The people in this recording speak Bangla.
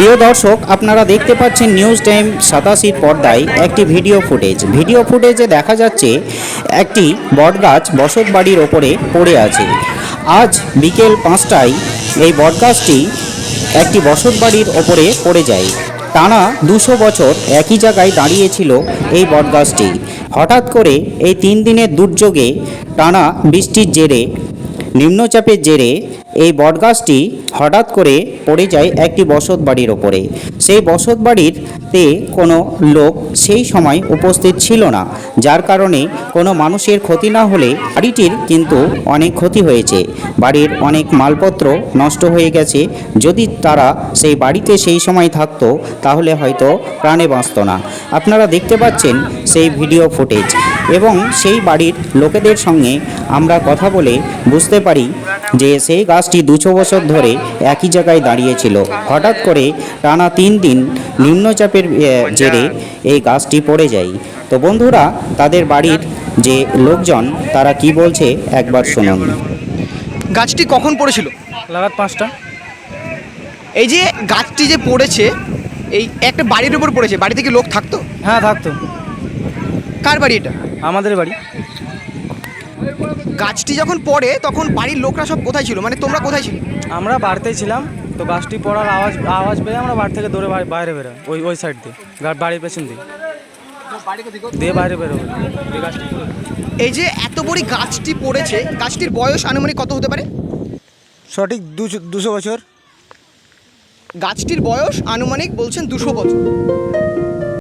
প্রিয় দর্শক, আপনারা দেখতে পাচ্ছেন নিউজ টাইম সাতাশির পর্দায় একটি ভিডিও ফুটেজ ভিডিও ফুটেজে দেখা যাচ্ছে একটি বটগাছ বসত বাড়ির ওপরে পড়ে আছে। আজ বিকেল পাঁচটায় এই বটগাছটি একটি বসত বাড়ির ওপরে পড়ে যায়। টানা দুশো বছর একই জায়গায় দাঁড়িয়েছিল এই বটগাছটি। হঠাৎ করে এই তিন দিনের দুর্যোগে টানা বৃষ্টির জেরে নিম্নচাপের জেরে এই বটগাছটি হঠাৎ করে পড়ে যায় একটি বসত বাড়ির ওপরে। সেই বসত বাড়িরতে কোনো লোক সেই সময় উপস্থিত ছিল না, যার কারণে কোনো মানুষের ক্ষতি না হলে বাড়িটির কিন্তু অনেক ক্ষতি হয়েছে। বাড়ির অনেক মালপত্র নষ্ট হয়ে গেছে। যদি তারা সেই বাড়িতে সেই সময় থাকতো, তাহলে হয়তো প্রাণে বাঁচত না। আপনারা দেখতে পাচ্ছেন সেই ভিডিও ফুটেজ। এবং সেই বাড়ির লোকেদের সঙ্গে আমরা কথা বলে বুঝতে পারি যে সেই গাছটি দুশো বছর ধরে একই জায়গায় দাঁড়িয়েছিল হঠাৎ করে টানা তিন দিন নিম্নচাপের জেরে এই গাছটি পড়ে যায়। তো বন্ধুরা তাদের বাড়ির যে লোকজন তারা কি বলছে একবার শুনুন। গাছটি কখন পড়েছিল? লাগাত পাঁচটা। এই যে গাছটি যে পড়েছে এই একটা বাড়ির উপর পড়েছে বাড়িতে কি লোক থাকতো? হ্যাঁ থাকতো। কার বাড়ি এটা? আমাদের বাড়ি। গাছটি যখন পড়ে তখন বাড়ির লোকরা সব কোথায় ছিল? মানে তোমরা কোথায় ছিল? আমরা বাড়িতেই ছিলাম তো গাছটি পড়ার আওয়াজ আওয়াজ পেয়ে আমরা বাড়ি থেকে দৌড়ে বাইরে বেরোই ওই ওই সাইড দিয়ে বাড়ির পেছন দিয়ে। দিয়ে বাইরে বেরোবো। এই যে এত বড় গাছটি পড়েছে গাছটির বয়স আনুমানিক কত হতে পারে? সঠিক দুশো দুশো বছর। গাছটির বয়স আনুমানিক বলছেন দুশো বছর।